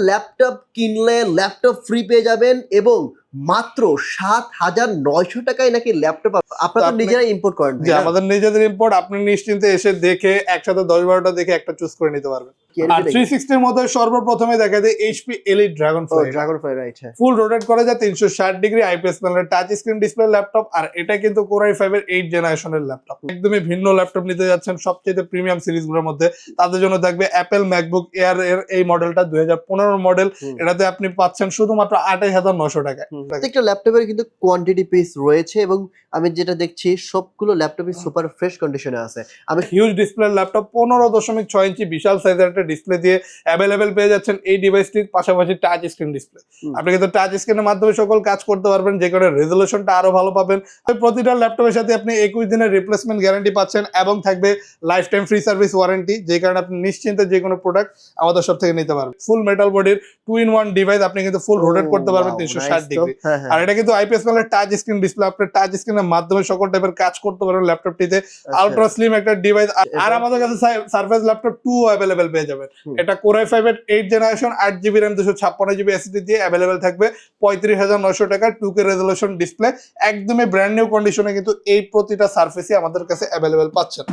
Laptop কিনলে laptop free পেয়ে যাবেন এবং মাত্র সাত হাজার নয়শো টাকায় নাকি ল্যাপটপ আপনারা নিজেরাই ইম্পোর্ট করেন আমাদের নিজেদের ইম্পোর্ট আপনি নিশ্চিন্তে এসে দেখে একসাথে দশ বারোটা দেখে একটা চুজ করে নিতে পারবেন। আর থ্রি সিক্সটির মধ্যে সর্বপ্রথমে দেখা যায় HP Elite Dragonfly Dragonfly right full rotate করা যায় তিনশো ষাট ডিগ্রি আইপিএস প্যানেলের টাচ স্ক্রিন ডিসপ্লে ল্যাপটপ আর এটা কিন্তু কোরাই ফাইভ এর এইট জেনারেশনের ল্যাপটপ একদমই ভিন্ন ল্যাপটপ নিতে যাচ্ছেন সবচেয়ে প্রিমিয়াম সিরিজগুলোর মধ্যে। তাদের জন্য থাকবে অ্যাপেল ম্যাকবুক এয়ার এর এই মডেলটা দুই হাজার পনেরো মডেল এটাতে আপনি পাচ্ছেন শুধুমাত্র আঠাশ হাজার নশো টাকায়। প্রত্যেকটা ল্যাপটপের কিন্তু কোয়ান্টিটি পিস রয়েছে এবং আমি যেটা দেখছি সবগুলো ল্যাপটপই সুপার ফ্রেশ কন্ডিশনে আছে। আমি হিউজ ডিসপ্লে ল্যাপটপ পনেরো দশমিক ছয় ইঞ্চি বিশাল সাইজের একটা ডিসপ্লে দিয়ে অ্যাভেলেবেল পেয়ে যাচ্ছেন এই ডিভাইসটির পাশাপাশি টাচ স্ক্রিন ডিসপ্লে আপনি কিন্তু টাচ স্ক্রিনের মাধ্যমে সকল কাজ করতে পারবেন যে কারণে রেজলিউশনটা আরও ভালো পাবেন। প্রতিটা ল্যাপটপের সাথে আপনি একুশ দিনের রিপ্লেসমেন্ট গ্যারান্টি পাচ্ছেন এবং থাকবে life time free service warranty যে কারণে আপনি নিশ্চিন্তে যে কোনো প্রোডাক্ট আমাদের সব থেকে নিতে পারবেন। ফুল মেটাল বডির টু ইন ওয়ান ডিভাইস আপনি কিন্তু ফুল রোটেট করতে পারবেন তিনশো ষাট। ডিগ্রি। আর এটা কিন্তু আইপিএস প্যানেলের টাচ স্ক্রিন ডিসপ্লে আপনি টাচ স্ক্রিনের মাধ্যমে সকল টাইপের কাজ করতে পারবেন ল্যাপটপটিতে। আলট্রা স্লিম একটা ডিভাইস আর আমাদের কাছে সার্ফেস ল্যাপটপ টু অ্যাভেলেবেল পেয়ে যাবেন। এটা কোরাই ফাইভ এর এইট জেনারেশন আট জিবি র্যাম দুশো ছাপ্পান্ন জিবি এসিডি দিয়ে অ্যাভেলেবেল থাকবে। পঁয়ত্রিশ হাজার নশো টাকা টু কে রেজলিউশন ডিসপ্লে একদমই ব্র্যান্ড নিউ কন্ডিশনে কিন্তু এই প্রতিটা সার্ফেসই আমাদের কাছে অ্যাভেলেবেল পাচ্ছেন।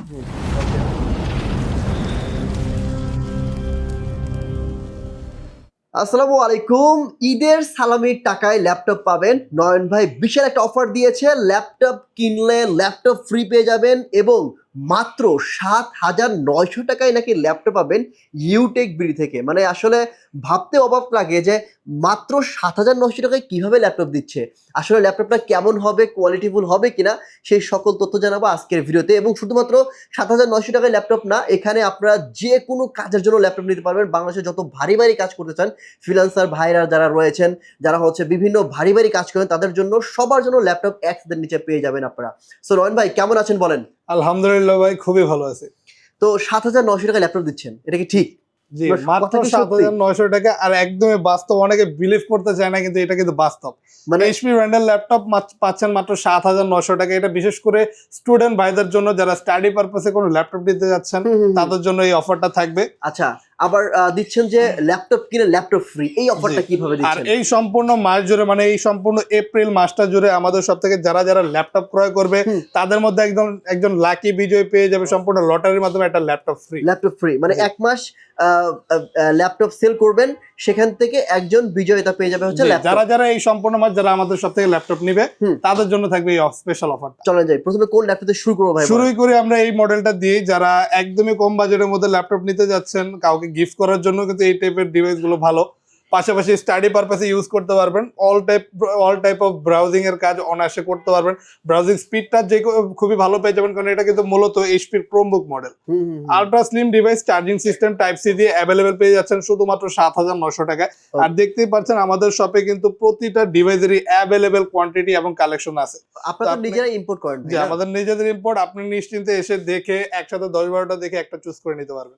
আসসালামু আলাইকুম। ঈদের সালামির টাকায় ল্যাপটপ পাবেন। নয়ন ভাই বিশাল একটা অফার দিয়েছে। ল্যাপটপ কিনলে ল্যাপটপ ফ্রি পেয়ে যাবেন এবং মাত্র সাত হাজার নয়শো টাকায় নাকি ল্যাপটপ পাবেন ইউটেক বিডি থেকে। মানে আসলে ভাবতে অবাক লাগে যে মাত্র সাত হাজার নয়শো টাকায় কীভাবে ল্যাপটপ দিচ্ছে? আসলে ল্যাপটপটা কেমন হবে কোয়ালিটিফুল হবে কিনা, সেই সকল তথ্য জানাব আজকের ভিডিওতে। এবং শুধুমাত্র সাত হাজার নয়শো টাকায় ল্যাপটপ না, এখানে আপনারা যে কোনো কাজের জন্য ল্যাপটপ নিতে পারবেন। বাংলাদেশে যত ভারী ভারী কাজ করতে চান ফ্রিলান্সার ভাইরা যারা রয়েছেন, যারা হচ্ছে বিভিন্ন ভারী ভারী কাজ করেন, তাদের জন্য সবার জন্য ল্যাপটপ একসাথে নিচে পেয়ে যাবেন আপনারা। সো রয়ন ভাই, কেমন আছেন বলেন? আলহামদুলিল্লাহ ভাই খুবই ভালো আছে। তো সাত হাজার নয়শো টাকা ল্যাপটপ দিচ্ছেন এটা কি ঠিক? জি মাত্র সাত হাজার নয়শো টাকা আর একদমই বাস্তব অনেকে বিলিভ করতে চায় না কিন্তু এটা কিন্তু বাস্তব। মানে এইচপি ব্র্যান্ডের ল্যাপটপ পাচ্ছেন মাত্র সাত হাজার নয়শো টাকা এটা বিশেষ করে স্টুডেন্ট ভাইদের জন্য যারা স্টাডি পারপাসে কোনো ল্যাপটপ দিতে যাচ্ছেন। তাদের জন্য এই অফারটা থাকবে। আচ্ছা আবার দিচ্ছেন যে ল্যাপটপ কিনে ল্যাপটপ ফ্রি। এই অফারটা কীভাবে দিচ্ছেন? আর এই সম্পূর্ণ মাস জুড়ে মানে এই সম্পূর্ণ এপ্রিল মাসটা জুড়ে আমাদের সব থেকে যারা যারা ল্যাপটপ ক্রয় করবে তাদের মধ্যে একদম একজন লাকি বিজয় পেয়ে যাবে সম্পূর্ণ লটারির মাধ্যমে একটা ল্যাপটপ ফ্রি। Laptop free. মানে এক মাস ল্যাপটপ সেল করবেন সেখান থেকে একজন বিজয়তা পেয়ে যাবে হচ্ছে যারা যারা এই সম্পূর্ণ মাস যারা আমাদের সব থেকে ল্যাপটপ নিবে তাদের জন্য থাকবে এই স্পেশাল অফার চলে যাই প্রথমে কোন ল্যাপটপে শুরু করব ভাই শুরুই করে আমরা এই মডেলটা দিয়ে যারা একদমই কম বাজেটের মধ্যে ল্যাপটপ নিতে যাচ্ছেন কাউকে গিফট করার জন্য কিন্তু এই টাইপের ডিভাইসগুলো ভালো। পাশাপাশি স্টাডি পারপাসে ইউজ করতে পারবেন। All type all type of browsing এর কাজ অনায়াসে করতে পারবেন। ব্রাউজিং স্পিডটা যে খুবই ভালো পেয়ে যাবেন কারণ এটা কিন্তু মূলত এইচপির প্রমুখ model. Ultra slim device charging system type C দিয়ে অ্যাভেলেবেল পেয়ে যাচ্ছেন শুধুমাত্র সাত হাজার নশো টাকায়। আর দেখতেই পাচ্ছেন আমাদের শপে কিন্তু প্রতিটা ডিভাইসেরই অ্যাভেলেবেল কোয়ান্টিটি এবং কালেকশন আছে। আপনারা নিজেরাই ইম্পোর্ট করেন যে আমাদের নিজেদের ইম্পোর্ট আপনি নিশ্চিন্তে এসে দেখে একসাথে দশ বারোটা দেখে একটা চুজ করে নিতে পারবেন।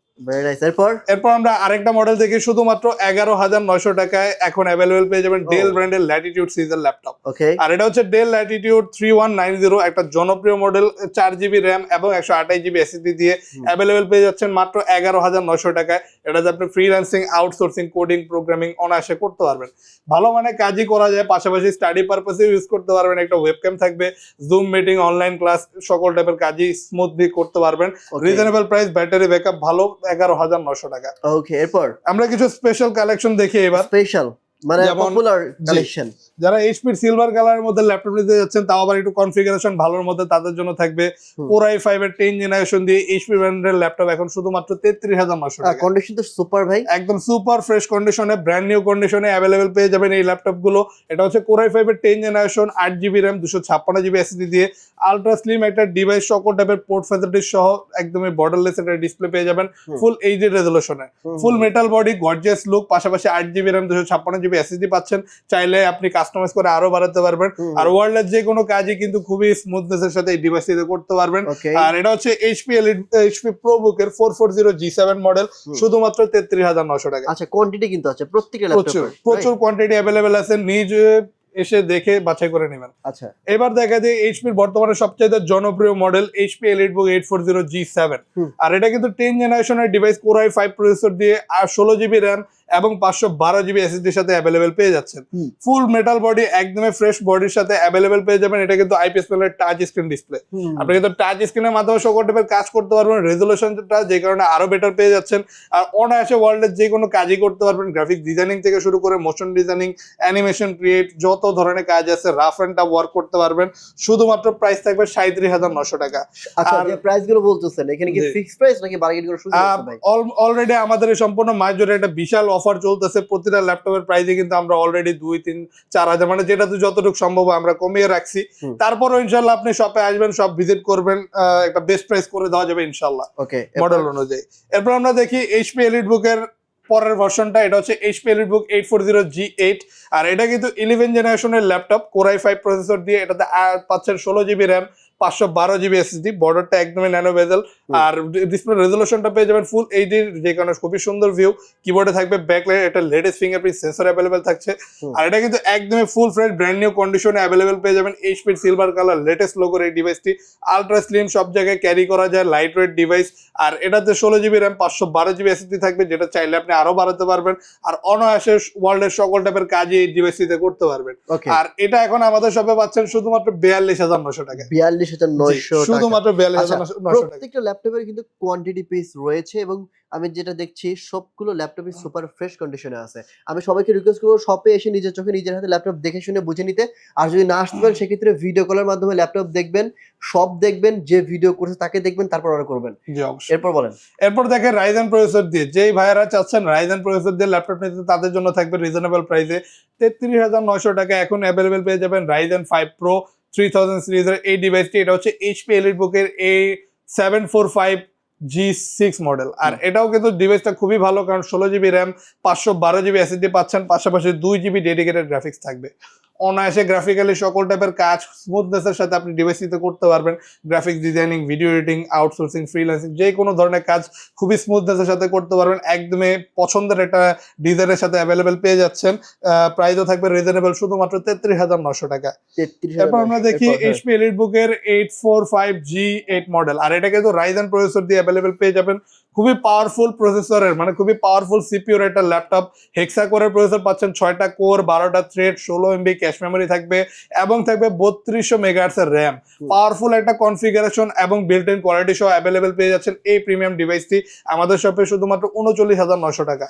এরপর? এরপর আমরা আরেকটা মডেল দেখি শুধুমাত্র এগারো হাজার নয়শো টাকায় এখন অ্যাভেলেবেল পেয়ে যাবেন ডেল ব্র্যান্ডের ল্যাটিটিউড সিরিজের ল্যাপটপ ওকে আর এটা হচ্ছে Dell Latitude three one nine zero একটা জনপ্রিয় মডেল চার জিবি র্যাম এবং একশো আঠাশ জিবি এসএসডি দিয়ে অ্যাভেলেবেল পেয়ে যাচ্ছেন মাত্র এগারো হাজার নশো টাকায়। এটাতে আপনি ফ্রিল্যান্সিং আউটসোর্সিং কোডিং প্রোগ্রামিং অনায়াসে করতে পারবেন। ভালো মানে কাজই করা যায় পাশাপাশি স্টাডি পারপাসে ইউজ করতে পারবেন একটা ওয়েবক্যাম থাকবে জুম মিটিং অনলাইন ক্লাস সকল টাইপের কাজই স্মুথলি করতে পারবেন। রিজনেবল প্রাইস ব্যাটারি ব্যাকআপ ভালো এগারো হাজার নশো টাকা। ওকে এরপর? আমরা কিছু স্পেশাল কালেকশন দেখি এবার স্পেশাল মানে পপুলার কালেকশন যারা এইচপির সিলভার কালারের মধ্যে ল্যাপটপ নিতে যাচ্ছেন তাও আবার একটু কনফিগারেশন ভালোর মধ্যে তাদের জন্য থাকবে ফাইভ এর টেন জেনারেশন দিয়ে এইচপি ব্র্যান্ডের ল্যাপটপ এখন শুধুমাত্র তেত্রিশ হাজার কন্ডিশন তো সুপার ভাই। একদম সুপার ফ্রেশ কন্ডিশনে ব্র্যান্ড নিউ কন্ডিশনে অ্যাভেলেবেল পেয়ে যাবেন এই ল্যাপটপগুলো। এটা হচ্ছে কোরাই ফাইভ এর টেন জেনারেশন আট জিবি র্যাম দুশো ছাপ্পান্ন জিবি এসএসডি দিয়ে আলট্রা স্লিম একটা ডিভাইস সকল টাইপের পোর্ট ফ্যাসিলিটি সহ একদমই বর্ডারলেস একটা ডিসপ্লে পেয়ে যাবেন full HD রেজলিউশনে full metal body gorgeous look পাশাপাশি আট জিবি র্যাম দুশো ছাপ্পান্ন জিবি এসএসডি পাচ্ছেন চাইলে আপনি কাস্টমাইজ করে আরও বাড়াতে পারবেন। আর ওয়ার্ল্ডের যে কোনো কাজই কিন্তু খুবই স্মুথনেস এর সাথে এই ডিভাইসটিতে করতে পারবেন। আর এটা হচ্ছে এইচপি এল এইচপি প্রো বুকের four four zero G seven model শুধুমাত্র তেত্রিশ হাজার নশো টাকা। আচ্ছা কোয়ান্টিটি কিন্তু আছে প্রত্যেকটা প্রচুর প্রচুর কোয়ান্টিটি অ্যাভেলেবেল আছে নিজে এসে দেখে বাছাই করে নেবেন। আচ্ছা। এবার দেখা যায় এইচপির বর্তমানে সবচেয়ে জনপ্রিয় model HP EliteBook eight four zero G seven. আর এটা কিন্তু টেন জেনারেশনের ডিভাইস কোরাই ফাইভ প্রসেসর দিয়ে আর ষোলো জিবি র্যাম এবং পাঁচশো বারো জিবি এসএসডির সাথে অ্যাভেলেবেল পেয়ে যাচ্ছেন। ফুল মেটাল বডি একদমই ফ্রেশ বডির সাথে অ্যাভেলেবেল পেয়ে যাবেন। এটা কিন্তু আইপিএস প্যানেলের টাচ স্ক্রিন ডিসপ্লে আপনি কিন্তু টাচ স্ক্রিনের মাধ্যমে সকল টাইপের কাজ করতে পারবেন রেজলিউশনটা যে কারণে আরও বেটার পেয়ে যাচ্ছেন। আর অনায়াসে ওয়ার্ল্ডের যে কোনো কাজই করতে পারবেন। গ্রাফিক ডিজাইনিং থেকে শুরু করে মোশন ডিজাইনিং অ্যানিমেশন ক্রিয়েট যত ধরনের কাজ আছে রাফ অ্যান্ড টাফ ওয়ার্ক করতে পারবেন। শুধুমাত্র প্রাইস থাকবে সাঁত্রিশ হাজার নশো টাকা। আচ্ছা যে প্রাইসগুলো বলতেছেন এখানে কি। ফিক্সড প্রাইস নাকি বার্গেনিং করার সুযোগ আছে ভাই? অলরেডি আমাদের এই সম্পূর্ণ মাস একটা বিশাল অফার চলতেছে প্রতিটা ল্যাপটপের প্রাইসে কিন্তু আমরা অলরেডি দুই তিন চার হাজার মানে যেটা তো যতটুকু সম্ভব আমরা কমিয়ে রাখছি। তারপরও ইনশাল্লাহ আপনি শপে আসবেন সব ভিজিট করবেন একটা বেস্ট প্রাইস করে দেওয়া যাবে ইনশাল্লাহ ওকে মডেল অনুযায়ী। এরপর আমরা দেখি এইচপি এলিট বুকের পরের ভার্সনটা এটা হচ্ছে HP EliteBook eight four zero G eight আর এটা কিন্তু ইলেভেন জেনারেশনের ল্যাপটপ কোরাই ফাইভ প্রসেসর দিয়ে এটাতে পাচ্ছেন ষোলো জিবি র্যাম পাঁচশো বারো জিবি এসএসডি বর্ডারটা একদমই ন্যানো বেজেল আর ডিসপ্লে রেজলিউশনটা পেয়ে যাবেন ফুল এইচডির যে কারণে খুবই সুন্দর ভিউ কিবোর্ডে থাকবে ব্যাকলাইট এটা লেটেস্ট ফিঙ্গারপ্রিন্ট সেন্সর অ্যাভেলেবেল থাকছে। আর এটা কিন্তু একদমই ফুল ফ্রেশ ব্র্যান্ড নিউ কন্ডিশনে অ্যাভেলেবেল পেয়ে যাবেন। এইচপির সিলভার কালার লেটেস্ট লোগোর এই ডিভাইসটি আলট্রা স্লিম সব জায়গায় ক্যারি করা যায় লাইট ওয়েট ডিভাইস আর এটাতে ষোলো জিবি র্যাম পাঁচশো বারো জিবি এসএসডি থাকবে যেটা চাইলে আপনি আরও বাড়াতে পারবেন। আর অনায়াসে ওয়ার্ল্ডের সকল টাইপের কাজই এই ডিভাইসটিতে করতে পারবেন। আর এটা এখন আমাদের শপে পাচ্ছেন শুধুমাত্র বিয়াল্লিশ হাজার নশো টাকা বিয়াল্লিশ হাজার নয়শো শুধুমাত্র আচ্ছা, প্রত্যেকটা ল্যাপটপের কিন্তু কোয়ান্টিটি পিস রয়েছে এবং আমি যেটা দেখছি সবগুলো ল্যাপটপই সুপার ফ্রেশ কন্ডিশনে আছে। আমি সবাইকে রিকোয়েস্ট করব শপে এসে নিজের চোখে নিজের হাতে ল্যাপটপ দেখে শুনে বুঝে নিতে। আর যদি না আসতে পারেন সেক্ষেত্রে ভিডিও কলের মাধ্যমে ল্যাপটপ দেখবেন সব দেখবেন যে ভিডিও করছে তাকে দেখবেন তারপর অর্ডার করবেন। এরপর বলেন। এরপর দেখে রাইজেন প্রসেসর দিয়ে যেই ভাইয়ারা চাচ্ছেন রাইজেন প্রসেসর দিয়ে ল্যাপটপ নিতে তাদের জন্য থাকবে রিজনেবল প্রাইসে তেত্রিশ হাজার নয়শো টাকা। এখন অ্যাভেলেবেল পেয়ে যাবেন Ryzen five pro three thousand সিরিজের এই ডিভাইসটি এটা হচ্ছে এইচপি এলিট বুকের seven four five G six model আর এটাও কিন্তু ডিভাইসটা খুবই ভালো কারণ ষোলো জিবি র্যাম পাঁচশো বারো জিবি এসএসডি পাচ্ছেন পাশাপাশি দুই জিবি ডেডিকেটেড গ্রাফিক্স থাকবে। অনায়াসে গ্রাফিক্যালি সকল টাইপের কাজ স্মুথনেসের সাথে আপনি ডিভাইসটিতে করতে পারবেন। Graphics designing video editing outsourcing freelancing যে কোনো ধরনের কাজ খুবই স্মুথনেসের সাথে করতে পারবেন। একদমই পছন্দের একটা ডিজাইনের সাথে অ্যাভেলেবেল পেয়ে যাচ্ছেন। প্রাইসও থাকবে রিজনেবল শুধুমাত্র তেত্রিশ হাজার নশো টাকা। এরপর আমরা দেখি এইচপি এলিট বুকের eight four five G eight model আর এটা কিন্তু রাইজেন প্রসেসর দিয়ে অ্যাভেলেবেল পেয়ে যাবেন। খুবই পাওয়ারফুল প্রসেসরের মানে খুবই পাওয়ারফুল সিপিওর একটা ল্যাপটপ হেক্সা কোরের প্রসেসর পাচ্ছেন ছয়টা কোর বারোটা থ্রেড ষোলো এমবি ক্যাশ মেমোরি থাকবে এবং থাকবে বত্রিশশো মেগাহার্সের র্যাম পাওয়ারফুল একটা কনফিগারেশন এবং বিল্ট ইন কোয়ালিটি সহ অ্যাভেলেবেল পেয়ে যাচ্ছেন এই প্রিমিয়াম ডিভাইসটি আমাদের শপে শুধুমাত্র উনচল্লিশ হাজার নশো টাকা।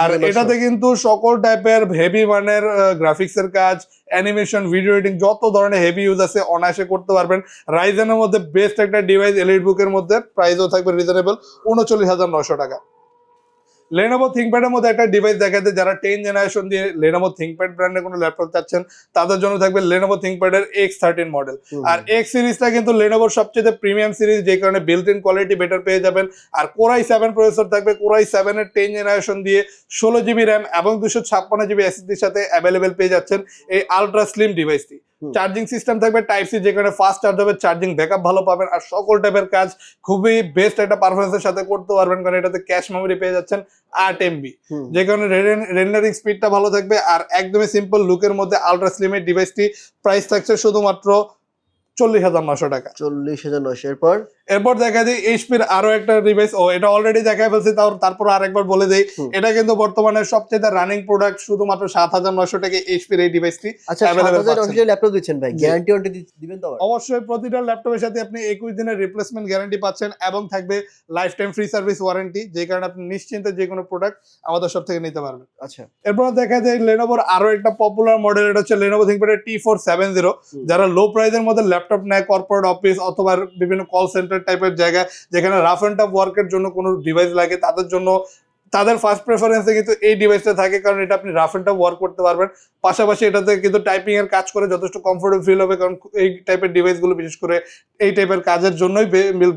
আর এটাতে কিন্তু সকল টাইপের হেভি মানের গ্রাফিক্স এর কাজ অ্যানিমেশন ভিডিও এডিটিং যত ধরনের হেভি ইউজ আছে অনায়াসে করতে পারবেন। রাইজেনের মধ্যে বেস্ট একটা ডিভাইস এলিট বুকের মধ্যে প্রাইসও থাকবে রিজনেবল উনচল্লিশ হাজার নশো টাকা। লেনোভো থিঙ্কপ্যাডের মধ্যে একটা ডিভাইস দেখাতে যারা টেন জেনারেশন দিয়ে লেনোভো থিঙ্কপ্যাড ব্র্যান্ডের কোনো ল্যাপটপ চাচ্ছেন তাদের জন্য থাকবে লেনোভো থিঙ্কপ্যাডের এক্স থার্টিন মডেল আর এক্স সিরিজটা কিন্তু লেনোভোর সবচেয়ে প্রিমিয়াম সিরিজ যে কারণে বিল্ট ইন কোয়ালিটি বেটার পেয়ে যাবেন। আর কোরাই সেভেন প্রসেসর থাকবে কোরাই সেভেনের টেন জেনারেশন দিয়ে ষোলো জিবি র্যাম এবং দুশো ছাপ্পান্ন জিবি এসএসডির সাথে অ্যাভেলেবেল পেয়ে যাচ্ছেন এই আলট্রা স্লিম ডিভাইসটি। চার্জিং সিস্টেম থাকবে টাইপ সি যেখানে ফাস্ট চার্জ হবে চার্জিং ব্যাকআপ ভালো পাবেন আর সকল টাইপের কাজ খুবই বেস্ট একটা পারফরমেন্সের সাথে করতে পারবেন কারণ এটাতে ক্যাশ মেমোরি পেয়ে যাচ্ছেন আট এমবি যে কারণে রেন্ডারিং স্পিডটা ভালো থাকবে আর একদমই সিম্পল লুকের মধ্যে আলট্রা স্লিমের ডিভাইসটি প্রাইস থাকছে শুধুমাত্র চল্লিশ হাজার নশো টাকা। চল্লিশ হাজার নয়শো। এরপর? এরপর দেখা যায় এইচপির আরও একটা ডিভাইস ও এটা অলরেডি দেখা ফেলছি তারপর আরেকবার বলে দেই এটা কিন্তু বর্তমানে সবচেয়ে রানিং প্রোডাক্ট শুধুমাত্র সাত হাজার নশো টাকা এইচপির এই ডিভাইসটি আচ্ছা। নয়শো ল্যাপটপ দিচ্ছেন ভাই গ্যারান্টি ওয়ারেন্টি দিবেন তো অবশ্যই প্রতিটা ল্যাপটপের সাথে আপনি একুশ দিনের রিপ্লেসমেন্ট গ্যারান্টি পাচ্ছেন এবং থাকবে life time free service warranty যে কারণে আপনি নিশ্চিন্তে যে কোনো প্রোডাক্ট আমাদের সব থেকে নিতে পারবেন। আচ্ছা। এরপর দেখা যায় লেনোভোর আরও একটা পপুলার মডেল এটা হচ্ছে Lenovo ThinkPad T four seven zero যারা লো প্রাইসের মধ্যে ল্যাপটপ নেয় কর্পোরেট অফিস অথবা বিভিন্ন কল সেন্টার টাইপের জায়গায় যেখানে রাফ অ্যান্ড টাফ ওয়ার্কের জন্য কোনো ডিভাইস লাগে তাদের জন্য তাদের ফার্স্ট প্রেফারেন্সে কিন্তু এই ডিভাইসটা থাকে কারণ এটা আপনি রাফ অ্যান্ড টাফ ওয়ার্ক করতে পারবেন। পাশাপাশি এটাতে কিন্তু টাইপিং এর কাজ করে যথেষ্ট কমফোর্টেবল ফিল হবে কারণ এই টাইপের ডিভাইসগুলো বিশেষ করে এই টাইপের কাজের জন্যই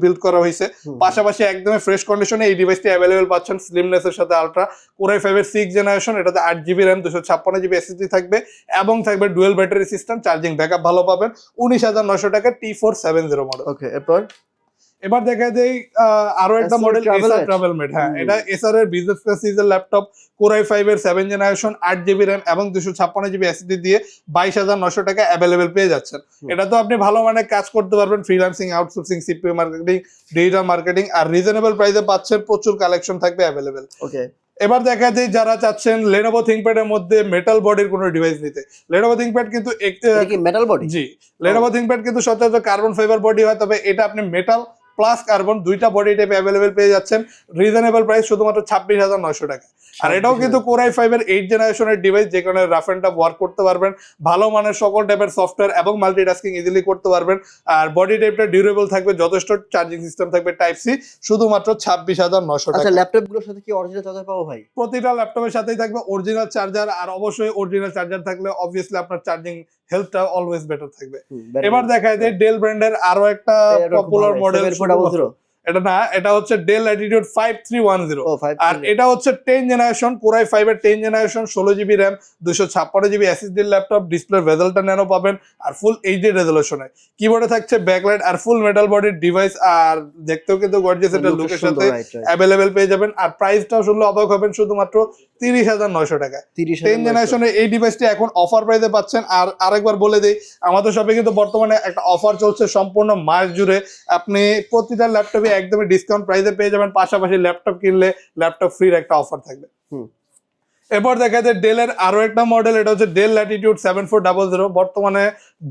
বিল্ড করা হয়েছে পাশাপাশি একদমই ফ্রেশ কন্ডিশনে এই ডিভাইসটি অ্যাভেলেবেল পাচ্ছেন স্লিমনেসের সাথে আলট্রা কোরাই ফাইভের সিক্স জেনারেশন এটাতে আট জিবি র্যাম দুশো ছাপ্পান্ন জিবি এসএসডি থাকবে এবং থাকবে dual battery system charging backup ভালো পাবেন। উনিশ হাজার নশো টাকা T four seven zero model okay এরপর? এবার দেখা যায় আরও একটা মডেল Travelmate। এসার ট্রাভেলমেট হ্যাঁ এটা এসার এর বিজনেস ক্লাস সিরিজের ল্যাপটপ কোরাই ফাইভ এর সেভেন জেনারেশন আট জিবি র্যাম এবং দুশো ছাপ্পান্ন জিবি এসএসডি দিয়ে বাইশ হাজার নশো টাকা অ্যাভেলেবেল পেয়ে যাচ্ছেন। এটা তো আপনি ভালো মানে কাজ করতে পারবেন freelancing outsourcing SEO marketing digital marketing আর রিজনেবল প্রাইসে পাচ্ছেন প্রচুর কালেকশন থাকবে অ্যাভেলেবেল ওকে এবার দেখা যায় যারা চাচ্ছেন লেনোভো থিংকপ্যাড এর মধ্যে মেটাল বডির কোনো ডিভাইস নিতে। লেনোভো থিংকপ্যাড কিন্তু মেটাল বডি জি লেনোভো থিংকপ্যাড কিন্তু সচরাচর কার্বন ফাইবার বডি হয় তবে এটা আপনি মেটাল প্লাস কার্বন দুইটা বডি টাইপ অ্যাভেলেবেল পেয়ে যাচ্ছেন। রিজনেবল প্রাইস শুধুমাত্র ছাব্বিশ হাজার নয়শো টাকা। আর এটাও কিন্তু কোরাই ফাইভ এর এইট জেনারেশনের ডিভাইস যে কারণে রাফ অ্যান্ড টাফ ওয়ার্ক করতে পারবেন। ভালো মানের সকল টাইপের সফটওয়্যার এবং মাল্টিটাস্কিং ইজিলি করতে পারবেন। আর বডি টাইপটা ডিউরেবল থাকবে যথেষ্ট চার্জিং সিস্টেম থাকবে টাইপ সি শুধুমাত্র ছাব্বিশ হাজার নশো আচ্ছা টাকা ল্যাপটপগুলোর সাথে কি অরিজিনাল চার্জার পাবো ভাই? প্রতিটা ল্যাপটপের সাথেই থাকবে অরিজিনাল চার্জার আর অবশ্যই অরিজিনাল চার্জার থাকলে অবভিয়াসলি আপনার চার্জিং হেলথটা অলওয়েজ বেটার থাকবে। এবার দেখায় যে ডেল ব্র্যান্ডের আরও একটা পপুলার মডেল এটা না এটা হচ্ছে Dell Latitude five three one zero আর এটা হচ্ছে টেন জেনারেশন ফাইভ এর টেন জেনারেশন ষোলো জিবি র্যাম দুশো ছাপ্পান্ন জিবি ল্যাপটপ ডিসপ্লে ভেজেলটা ন্যানো পাবেন আর ফুল এইচডি রেজলিউশনে কিবোর্ডে থাকছে ব্যাকলাইট আর ফুল মেটাল বডির ডিভাইস আর দেখতেও কিন্তু গর্জিয়াস এটা লুকের সাথে অ্যাভেলেবেল পেয়ে যাবেন আর প্রাইসটাও শুনলে অবাক হবেন শুধুমাত্র তিরিশ হাজার নয়শো টাকা টেন জেনারেশনের এই ডিভাইসটি এখন অফার প্রাইসে পাচ্ছেন আর আরেকবার বলে দিই আমাদের শপে কিন্তু বর্তমানে একটা অফার চলছে সম্পূর্ণ মাস জুড়ে। আপনি প্রতিটা ল্যাপটপে একদমই ডিসকাউন্ট প্রাইসে পেয়ে যাবেন। পাশাপাশি ল্যাপটপ কিনলে ল্যাপটপ ফ্রির একটা অফার থাকবে। হুম। এরপর দেখা যায় ডেলের আরও একটা মডেল এটা হচ্ছে Dell Latitude seven four double zero বর্তমানে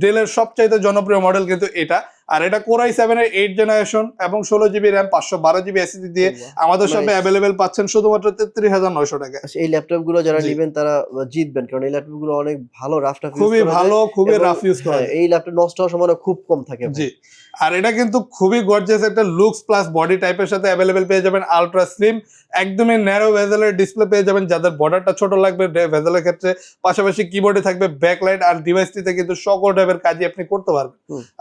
ডেলের সবচাইতে জনপ্রিয় মডেল কিন্তু এটা। আর এটা কোরাই সেভেন এর এইট জেনারেশন এবং ষোলো জিবি র্যাম পাঁচশো বারো জিবি এসএসডি দিয়ে আমাদের শপে Nice. অ্যাভেলেবেল পাচ্ছেন শুধুমাত্র তেত্রিশ হাজার নয়শো টাকা আচ্ছা, এই ল্যাপটপগুলো যারা। নেবেন তারা জিতবেন। কারণ এই ল্যাপটপগুলো অনেক ভালো রাফ খুবই ভালো খুবই রাফ ইউজ করা হ্যাঁ, এই ল্যাপটপ নষ্ট হওয়ার সম্ভাবনা খুব কম থাকে জি। আর এটা কিন্তু খুবই গর্জিয়াস একটা লুকস প্লাস বডি টাইপের সাথে অ্যাভেলেবেল পেয়ে যাবেন আলট্রা স্লিম একদমই ন্যারো ভেজেলের ডিসপ্লে পেয়ে যাবেন। যাদের বর্ডারটা ছোট লাগবে ভেজেলের ক্ষেত্রে পাশাপাশি কিবোর্ডে থাকবে ব্যাকলাইট আর ডিভাইসটিতে কিন্তু সকল টাইপের কাজই আপনি করতে পারবেন।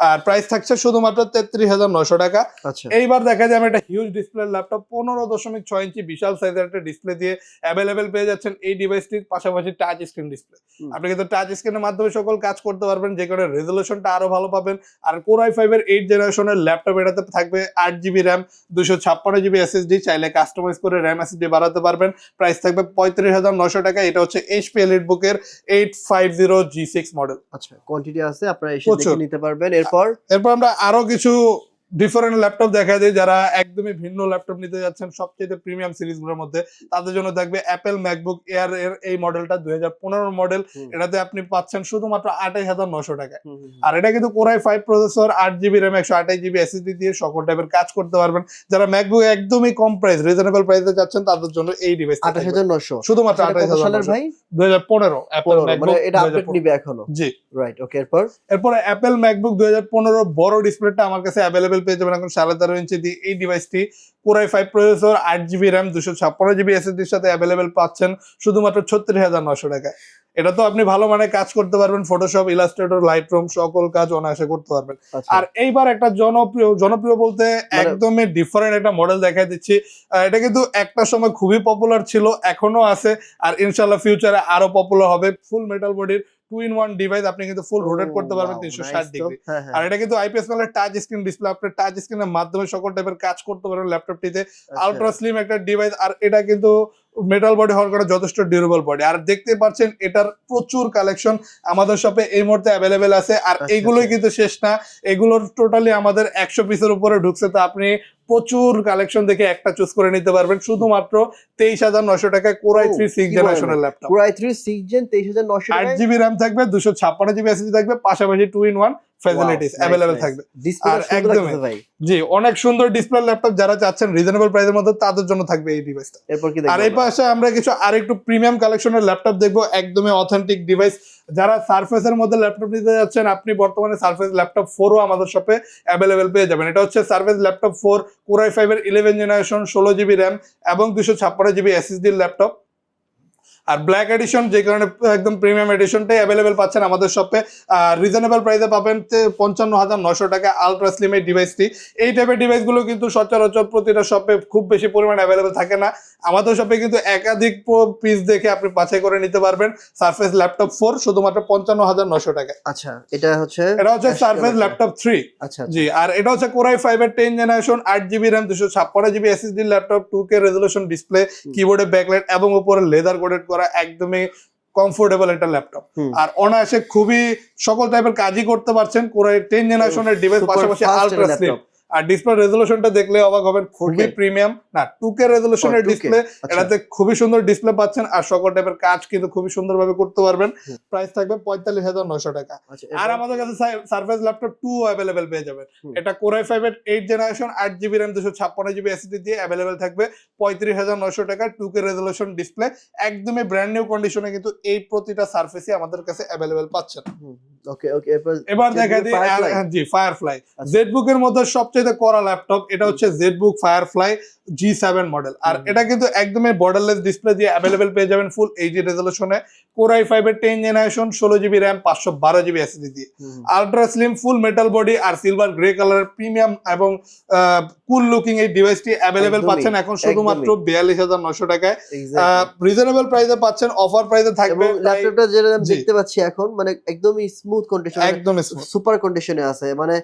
আর প্রাইস থাকছে শুধুমাত্র তেত্রিশ হাজার নশো টাকা। আচ্ছা। এইবার দেখা যায় আমি একটা হিউজ ডিসপ্লে ল্যাপটপ পনেরো দশমিক ছয় ইঞ্চি বিশাল সাইজের একটা ডিসপ্লে দিয়ে অ্যাভেলেবেল পেয়ে যাচ্ছেন এই ডিভাইসটির পাশাপাশি টাচ স্ক্রিন ডিসপ্লে আপনি কিন্তু টাচ স্ক্রিনের মাধ্যমে সকল কাজ করতে পারবেন যে কারণে রেজলিউশনটা আরও ভালো পাবেন। আর কোরাই ফাইভ এর এইট জেনারেশনের ল্যাপটপ এটাতে থাকবে আট জিবি র্যাম দুশো ছাপ্পান্ন জিবি এসএসডি চাইলে কাস্টমাইজ করে র্যাম এসএসডি বাড়াতে পারবেন। প্রাইস থাকবে পঁয়ত্রিশ হাজার নশো টাকা। এটা হচ্ছে এইচপি এলিট বুকের eight five zero G six model. আচ্ছা কোয়ান্টিটি আছে আপনারা এসে দেখে নিতে পারবেন। এরপর? এরপর আমরা আরও কিছু ডিফারেন্ট ল্যাপটপ দেখা যায় যারা একদমই ভিন্ন ল্যাপটপ নিতে যাচ্ছেন সবচেয়ে প্রিমিয়াম সিরিজগুলোর মধ্যে। তাদের জন্য থাকবে অ্যাপেল ম্যাকবুক এয়ার এর এই মডেলটা দুই হাজার পনেরো মডেল এটাতে আপনি পাচ্ছেন শুধুমাত্র আঠাইশ হাজার নশো টাকায়। আর এটা কিন্তু কোরাই ফাইভ প্রসেসর আট জিবি র্যাম একশো আঠাশ জিবি এসএসডি দিয়ে সকল টাইপের কাজ করতে পারবেন। যারা ম্যাকবুক একদমই কম প্রাইস রিজনেবল প্রাইসে যাচ্ছেন তাদের জন্য এই ডিভাইস আঠাশ হাজার নশো শুধুমাত্র আচ্ছা, সালের হাজার ভাই? দুই হাজার পনেরো অ্যাপেল মানে ম্যাকবুক এটা আপডেট নিবে এখনও? জি। রাইট ওকে এরপর? এরপরে অ্যাপেল ম্যাকবুক দুই হাজার পনেরো বড় ডিসপ্লেটা আমার কাছে অ্যাভেলেবেল পেয়ে যাবেন এখন সাড়ে তেরো ইঞ্চি দিয়ে এই ডিভাইসটি কোরাই ফাইভ প্রসেসর আট জিবি র্যাম দুশো ছাপ্পান্ন জিবি এসএসডির সাথে অ্যাভেলেবেল পাচ্ছেন শুধুমাত্র ছত্রিশ হাজার নশো টাকায়। এটা তো আপনি ভালো মানে কাজ করতে পারবেন ফটোশপ ইলাস্ট্রেটর লাইটরুম সকল কাজ অনায়াসে করতে পারবেন। আচ্ছা। আর এইবার একটা জনপ্রিয় জনপ্রিয় বলতে মানে- একদমই ডিফারেন্ট একটা মডেল দেখাই দিচ্ছি। এটা কিন্তু একটা সময় খুবই পপুলার ছিল এখনও আছে আর ইনশাল্লাহ ফিউচারে আরও পপুলার হবে। ফুল মেটাল বডির টু ইন ওয়ান ডিভাইস আপনি কিন্তু ফুল রোটেট করতে পারবেন তিনশো ষাট ডিগ্রি হ্যাঁ, হ্যাঁ। আর এটা কিন্তু আইপিএস প্যানেলের টাচ স্ক্রিন ডিসপ্লে আপনি টাচ স্ক্রিনের মাধ্যমে সকল টাইপের কাজ করতে পারবেন ল্যাপটপটিতে। আলট্রা স্লিম একটা ডিভাইস আর এটা কিন্তু মেটাল বডি হওয়ার কারণে যথেষ্ট ডিউরেবল বডি আর দেখতে পাচ্ছেন এটার প্রচুর কালেকশন আমাদের শপে এই মুহূর্তে অ্যাভেলেবেল আছে। আর এগুলোই আচ্ছা। কিন্তু শেষ না। এগুলোর টোটালি আমাদের একশো পিসের উপরে ঢুকছে। তো আপনি প্রচুর কালেকশন দেখে একটা চুজ করে নিতে পারবেন। শুধুমাত্র তেইশ হাজার নশো টাকায় কোরাই থ্রি সিক্স জেনারেশনের ল্যাপটপ পুরো i3 সিক্স জেন তেইশ হাজার নশো আট জিবি র্যাম থাকবে দুশো ছাপ্পান্ন জিবি এসএসডি থাকবে পাশাপাশি two in one facilities available থাকবে। আর একদমই। জি অনেক সুন্দর ডিসপ্লে ল্যাপটপ যারা চাচ্ছেন রিজনেবল প্রাইসের মধ্যে তাদের জন্য থাকবে এই ডিভাইসটা এরপর কি আর এই পাশে আমরা কিছু আরেকটু প্রিমিয়াম কালেকশনের ল্যাপটপ দেখব একদমই অথেন্টিক ডিভাইস যারা সারফেসের মধ্যে ল্যাপটপ নিতে যাচ্ছেন আপনি বর্তমানে সারফেস ল্যাপটপ ফোরও আমাদের শপে অ্যাভেলেবেল পেয়ে যাবেন। এটা হচ্ছে surface laptop four core i ফাইভের ইলেভেন জেনারেশন ষোলো জিবি র্যাম এবং দুশো ছাপ্পান্ন জিবি এসএসডির ল্যাপটপ আর ব্ল্যাক এডিশন যে কারণে একদম প্রিমিয়াম এডিশনটাই অ্যাভেলেবেল পাচ্ছেন আমাদের শপে রিজনেবল প্রাইসে পাবেন পঞ্চান্ন হাজার নশো টাকা আলট্রা স্লিম এই ডিভাইসটি এই টাইপের ডিভাইসগুলো কিন্তু সচরাচর প্রতিটা শপে খুব বেশি পরিমাণ অ্যাভেলেবেল থাকে না। আমাদের শপে কিন্তু একাধিক পিস দেখে আপনি বাছাই করে নিতে পারবেন। সারফেস ল্যাপটপ ফোর শুধুমাত্র পঞ্চান্ন হাজার নশো টাকা। আচ্ছা এটা হচ্ছে এটা হচ্ছে সারফেস ল্যাপটপ থ্রি আচ্ছা জি আর এটা হচ্ছে কোরাই ফাইভ এর টেন জেনারেশন আট জিবি র্যাম দুশো ছাপ্পান্ন GB SSD laptop two K resolution display কিবোর্ডে ব্যাকলাইট এবং উপরে লেদার কোডেড করা একদমই কমফোর্টেবল একটা ল্যাপটপ আর অনায়াসে খুবই সকল টাইপের কাজই করতে পারছেন। কোরাই টেন জেনারেশনের ডিভাইস পাশাপাশি আলট্রা স্লিম। আর ডিসপ্লে রেজলিউশনটা দেখলে অবাক হবেন খুবই প্রিমিয়াম না টু কে রেজলিউশনের ডিসপ্লে। এটাতে খুবই সুন্দর ডিসপ্লে পাচ্ছেন আর সকল টাইপের কাজ কিন্তু খুবই সুন্দরভাবে করতে পারবেন। প্রাইস থাকবে পঁয়তাল্লিশ হাজার নয়শো টাকা। আচ্ছা, আর আমাদের কাছে সার্ফেস ল্যাপটপ টু অ্যাভেলেবেল পেয়ে যাবেন। এটা কোরাই ফাইভ এর এইট জেনারেশন আট জিবি র্যাম দুশো ছাপ্পান্ন জিবি এসএসডি দিয়ে অ্যাভেলেবেল থাকবে। পঁয়ত্রিশ হাজার নয়শো টাকা টু কে রেজলিউশন ডিসপ্লে একদমই ব্র্যান্ড নিউ কন্ডিশনে কিন্তু এই প্রতিটা সার্ফেসই আমাদের কাছে অ্যাভেলেবেল পাচ্ছেন। ওকে ওকে এবার দেখা দিই? হ্যাঁ, জি ফায়ারফ্লাই আচ্ছা। জেডবুক এর মধ্যে সবচেয়ে করা ল্যাপটপ এটা হচ্ছে ZBook Firefly G seven model আর এটা কিন্তু একদমই বর্ডারলেস ডিসপ্লে দিয়ে অ্যাভেলেবেল পেয়ে যাবেন ফুল এইচডি রেজলিউশনে কোরাই ফাইভ এর টেন জেনারেশন ষোলো জিবি র্যাম পাঁচশো বারো জিবি এসএসডি দিয়ে। Ultra slim full metal body আর সিলভার গ্রে কালারের প্রিমিয়াম এবং কুল লুকিং এই ডিভাইসটি অ্যাভেলেবেল পাচ্ছেন এখন শুধুমাত্র বিয়াল্লিশ হাজার নশো টাকায়। রিজনেবল প্রাইসে পাচ্ছেন অফার প্রাইসে থাকবে ল্যাপটপটা যেটা আমি দেখতে পাচ্ছি এখন মানে একদমই স্মুথ কন্ডিশন একদম। সুপার কন্ডিশনে আছে। মানে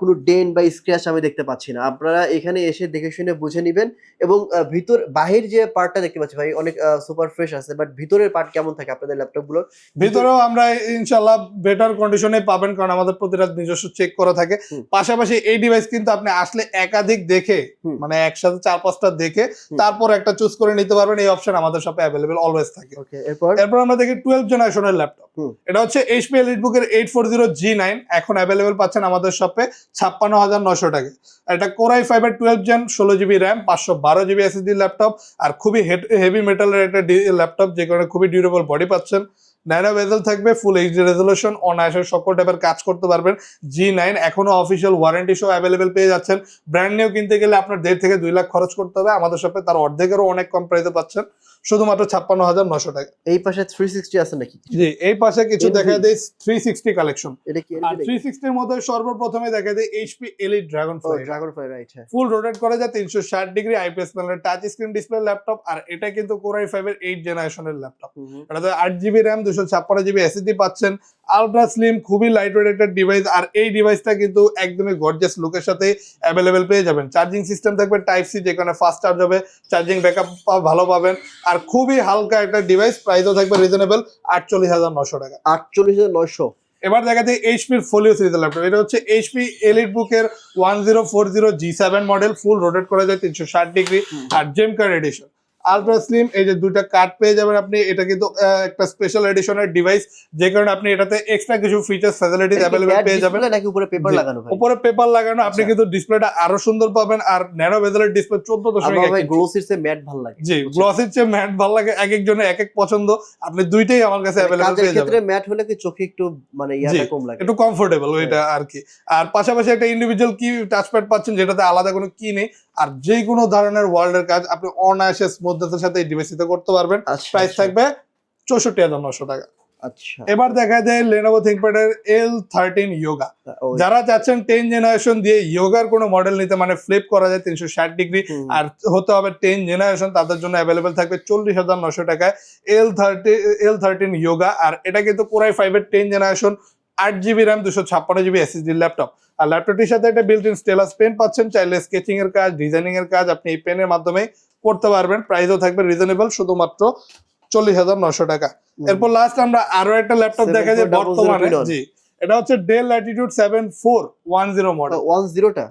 কোনো ডেন বা স্ক্র্যাচ আমি দেখতে পাচ্ছি না। আপনারা এখানে এসে দেখে শুনে বুঝে নেবেন এবং ভিতর বাহির যে পার্টটা দেখতে পাচ্ছি ভাই অনেক সুপার ফ্রেশ আছে বাট ভিতরের পার্ট কেমন থাকে আপনাদের ল্যাপটপগুলোর ভিতরেও আমরা ইনশাল্লাহ বেটার কন্ডিশনে পাবেন কারণ আমাদের প্রতিটা নিজস্ব চেক করা থাকে। পাশাপাশি এই ডিভাইস কিন্তু আপনি আসলে একাধিক দেখে মানে একসাথে চার পাঁচটা দেখে তারপর একটা চুজ করে নিতে পারবেন এই অপশন আমাদের সাথে অ্যাভেলেবেল অলওয়েজ থাকে। ওকে এরপর? এরপর আমরা দেখি টুয়েলভ জেনারেশনের ল্যাপটপ এটা হচ্ছে HP এলিটবুকের eight four zero G nine এখন অ্যাভেলেবেল পাচ্ছেন আমাদের শপে ছাপ্পান্ন হাজার নশো টাকা। এটা কোরাই ফাইভের টুয়েলভ জেন ষোলো জিবি র্যাম পাঁচশো বারো জিবি এসএসডি ল্যাপটপ আর খুবই হেভি মেটালের একটা ল্যাপটপ যে কারণে খুবই ডিউরেবল বডি পাচ্ছেন। ন্যানো বেজেল থাকবে ফুল এইচডি রেজলিউশন অনায়াসে সকল টাইপের কাজ করতে পারবেন। জি নাইন এখনও অফিসিয়াল ওয়ারেন্টি সহ অ্যাভেলেবেল পেয়ে যাচ্ছেন। ব্র্যান্ড নিউ কিনতে গেলে আপনার দেড় থেকে দুই লাখ খরচ করতে হবে। আমাদের সাথে তার অর্ধেকেরও অনেক কম প্রাইসে পাচ্ছেন। শুধুমাত্র ছাপ্পান্ন হাজার নশো টাকা। এই পাশে থ্রি সিক্সটি আছে নাকি? জি এই পাশে কিছু দেখা দেয় থ্রি সিক্সটি কালেকশন এটা আর থ্রি সিক্সটির মধ্যে সর্বপ্রথমে দেখা যায় HP elite dragonfly dragonfly right full rotate করা যায় তিনশো ষাট ডিগ্রি আইপিএস প্যানেলের টাচ স্ক্রিন ডিসপ্লে ল্যাপটপ আর এটা কিন্তু কোরাই ফাইভ এর এইট জেনারেশনের ল্যাপটপ। এটাতে আট জিবি র্যাম দুশো ছাপ্পান্ন জিবি এসএসডি পাচ্ছেন। আলট্রা স্লিম খুবই লাইট ওয়েট একটা ডিভাইস আর এই ডিভাইসটা কিন্তু একদমই গর্জিয়াস লুকের সাথে অ্যাভেলেবেল পেয়ে যাবেন। চার্জিং সিস্টেম থাকবে টাইপ সি যেখানে ফাস্ট চার্জ হবে চার্জিং ব্যাকআপ ভালো পাবেন। আর খুবই হালকা একটা ডিভাইস প্রাইসও থাকবে রিজনেবল আটচল্লিশ হাজার নশো টাকা। আটচল্লিশ হাজার নয়শো। এবার দেখা যায় এইচপির ফোলিও সিরিজের ল্যাপটপ এটা হচ্ছে এইচপি এলিট বুকের one zero four zero G seven model full rotate করা যায় তিনশো ষাট ডিগ্রি আর gem card edition ultra slim এই যে দুইটা কার্ড পেয়ে যাবেন আপনি। এটা কিন্তু একটা স্পেশাল এডিশনের ডিভাইস যে কারণে আপনি এটাতে এক্সট্রা কিছু ফিচার্স ফ্যাসিলিটিস পেয়ে যাবেন। নাকি উপরে পেপার লাগানো ভাই? উপরে পেপার লাগানো আপনি আচ্ছা। কিন্তু ডিসপ্লেটা আরও সুন্দর পাবেন আর ন্যানো বেজেলের ডিসপ্লে ভাই এক চেয়ে ম্যাট ভালো লাগে। জি গ্লসির চেয়ে ম্যাট ভালো লাগে এক একজনের এক এক পছন্দ। আপনি দুইটাই আমার কাছে মানে পেয়ে যাবেন। ক্ষেত্রে ম্যাট হলে কি চোখে একটু মানে ইয়াটা কম লাগে? একটু কমফোর্টেবল আর কি আর পাশাপাশি একটা ইন্ডিভিজুয়াল কি টাচপ্যাড পাচ্ছেন যেটাতে আলাদা কোনো কি নেই। আর যে কোনো ধরনের ওয়ার্ল্ডের কাজ আপনি অনায়াসে স্মুথনেসের সাথে এই ডিভাইসিতে করতে পারবেন। আচ্ছা প্রাইস আচ্ছা, থাকবে চৌষট্টি হাজার নশো টাকা। আচ্ছা। এবার দেখা যায় লেনোভো থিঙ্কপ্যাডের এল থার্টিন ইয়োগা যারা চাচ্ছেন টেন জেনারেশন দিয়ে ইয়োগার কোনো মডেল নিতে মানে ফ্লিপ করা যায় তিনশো ষাট ডিগ্রি আর হতে হবে টেন জেনারেশন তাদের জন্য অ্যাভেলেবেল থাকবে চল্লিশ হাজার নশো টাকায় L thirty L thirteen Yoga আর এটা কিন্তু কোরাই ফাইভের টেন জেনারেশন আট জিবি র্যাম দুশো ছাপ্পান্ন জিবি এসএসডি ল্যাপটপ আর ল্যাপটপটির সাথে একটা বিল্ট ইন স্টেলাস পেন পাচ্ছেন। চাইলে স্কেচিং এর কাজ ডিজাইনিং এর কাজ আপনি এই পেনের মাধ্যমে করতে পারবেন প্রাইসও থাকবে রিজনেবল শুধুমাত্র চল্লিশ হাজার নশো টাকা। এরপর লাস্ট আমরা আরও একটা ল্যাপটপ দেখা যায় বর্তমানে জি এটা হচ্ছে Dell Latitude seven four one zero model one জিরোটা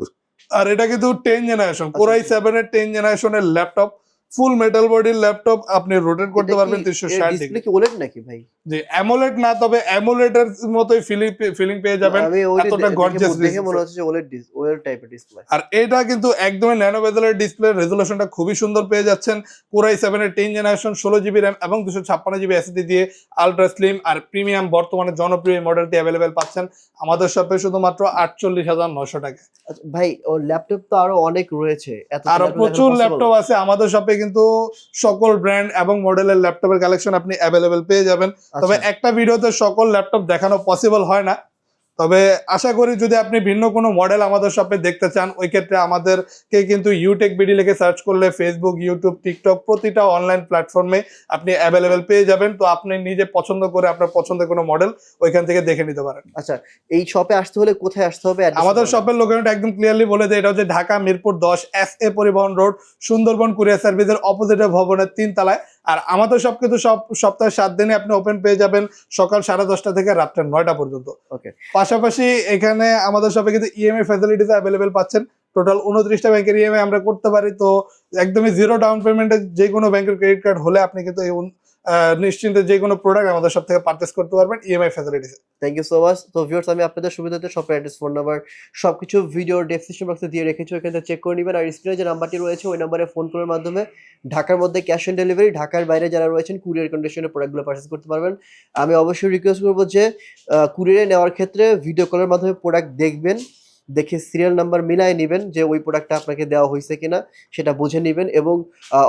আর এটা কিন্তু টেন জেনারেশন পুরাই কোরাই আচ্ছা। সেভেন এর টেন জেনারেশনের ল্যাপটপ ফুল মেটাল বডির ল্যাপটপ আপনি রোটেট করতে পারবেন তিনশো ষাট ডিসপ্লে ডিগ্রি কি ওলেড নাকি ভাই? যে অ্যামোলেড না তবে অ্যামোলেডের মতোই ফিলিং ফিলিং পেয়ে যাবেন। এতটা gorgeous দেখে মনে হচ্ছে ওলেড ওয়েল টাইপের ডিসপ্লে আর এটা কিন্তু একদমই ন্যানো বেজেলের ডিসপ্লে রেজলিউশনটা খুবই সুন্দর পেয়ে যাচ্ছেন। কোরাই সেভেন এর টেন জেনারেশন ষোলো জিবি র্যাম এবং দুশো ছাপ্পান্ন জিবি এসএসডি দিয়ে আলট্রা স্লিম আর প্রিমিয়াম বর্তমানে জনপ্রিয় মডেলটি অ্যাভেলেবেল পাচ্ছেন আমাদের শপে শুধুমাত্র আটচল্লিশ হাজার নশো টাকা আচ্ছা, ভাই ওর ল্যাপটপ তো আরও অনেক রয়েছে। এত আরও প্রচুর ল্যাপটপ আছে আমাদের শপে কিন্তু সকল ব্র্যান্ড এবং মডেলের ল্যাপটপের কালেকশন আপনি অ্যাভেলেবেল পেয়ে যাবেন। তবে আচ্ছা, একটা ভিডিওতে সকল ল্যাপটপ দেখানো পসিবল হয় না। তবে আশা করি যদি আপনি ভিন্ন কোনো মডেল আমাদের শপে দেখতে চান ওই ক্ষেত্রে আমাদেরকে কিন্তু ইউটেক বিডি লিখে সার্চ করলে ফেসবুক ইউটিউব টিকটক প্রতিটা অনলাইন প্ল্যাটফর্মে আপনি অ্যাভেলেবেল পেয়ে যাবেন। তো আপনি নিজে পছন্দ করে আপনার পছন্দের কোনো মডেল ওইখান থেকে দেখে নিতে পারেন। আচ্ছা এই শপে আসতে হলে কোথায় আসতে হবে? আমাদের শপের লোকেশনটা একদম ক্লিয়ারলি বলে দেয় এটা হচ্ছে ঢাকা মিরপুর দশ এস এ পরিবহন রোড সুন্দরবন কুরিয়ার সার্ভিসের অপোজিটে ভবনের তিন তলায় আর আমাদের সব কিন্তু সব সপ্তাহে সাত দিনে আপনি ওপেন পেয়ে যাবেন সকাল সাড়ে দশটা থেকে রাত্রে নয়টা পর্যন্ত। ওকে পাশাপাশি এখানে আমাদের সবাই কিন্তু ইএমএ ইএমআই ফ্যাসিলিটিস অ্যাভেলেবেল পাচ্ছেন। টোটাল উনত্রিশটা ব্যাংকের ইএমআই আমরা করতে পারি। তো একদমই জিরো ডাউন পেমেন্টে যে কোনো ব্যাংকের ক্রেডিট কার্ড হলে আপনি কিন্তু এই নিশ্চিন্তে যে কোনো প্রোডাক্ট আমাদের সব থেকে পারচেস করতে পারবেন EMI facilities thank you so much তো ভিউয়ার্স আমি আপনাদের সুবিধাতে সব অ্যাড্রেস ফোন নাম্বার সবকিছু ভিডিও ডেসক্রিপশন বক্সে দিয়ে রেখেছি, ওখানে চেক করে নেবেন। আর স্ক্রিনে যে নাম্বারটি রয়েছে, ওই নাম্বারে ফোন করার মাধ্যমে ঢাকার মধ্যে ক্যাশ অন ডেলিভারি ঢাকার বাইরে যারা রয়েছেন কুরিয়ার কন্ডিশনে প্রোডাক্টগুলো পারচেস করতে পারবেন। আমি অবশ্যই রিকোয়েস্ট করব যে কুরিয়ারে নেওয়ার ক্ষেত্রে ভিডিও কলের মাধ্যমে প্রোডাক্ট দেখবেন। দেখে সিরিয়াল নাম্বার মিলাই নেবেন যে ওই প্রোডাক্টটা আপনাকে দেওয়া হয়েছে কিনা, সেটা বুঝে নেবেন এবং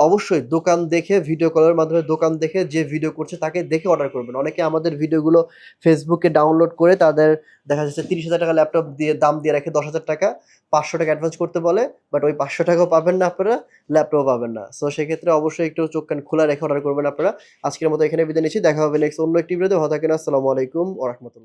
অবশ্যই দোকান দেখে ভিডিও কলের মাধ্যমে দোকান দেখে যে ভিডিও করছে তাকে দেখে অর্ডার করবেন। অনেকে আমাদের ভিডিওগুলো ফেসবুকে ডাউনলোড করে তাদের দেখা যাচ্ছে তিরিশ হাজার টাকা ল্যাপটপ দিয়ে দাম দিয়ে রাখে দশ হাজার টাকা, পাঁচশো টাকা অ্যাডভান্স করতে বলে বাট ওই পাঁচশো টাকাও পাবেন না আপনারা ল্যাপটপও পাবেন না। সো সেক্ষেত্রে অবশ্যই একটু চোখ কান খোলা রেখে অর্ডার করবেন আপনারা। আজকের মতো এখানে বিদায় নিচ্ছি, দেখা হবে নেক্সট অন্য একটি ভিডিওতে ভালো থাকেন, আসসালামু আলাইকুম ওরহমতুল্লাহ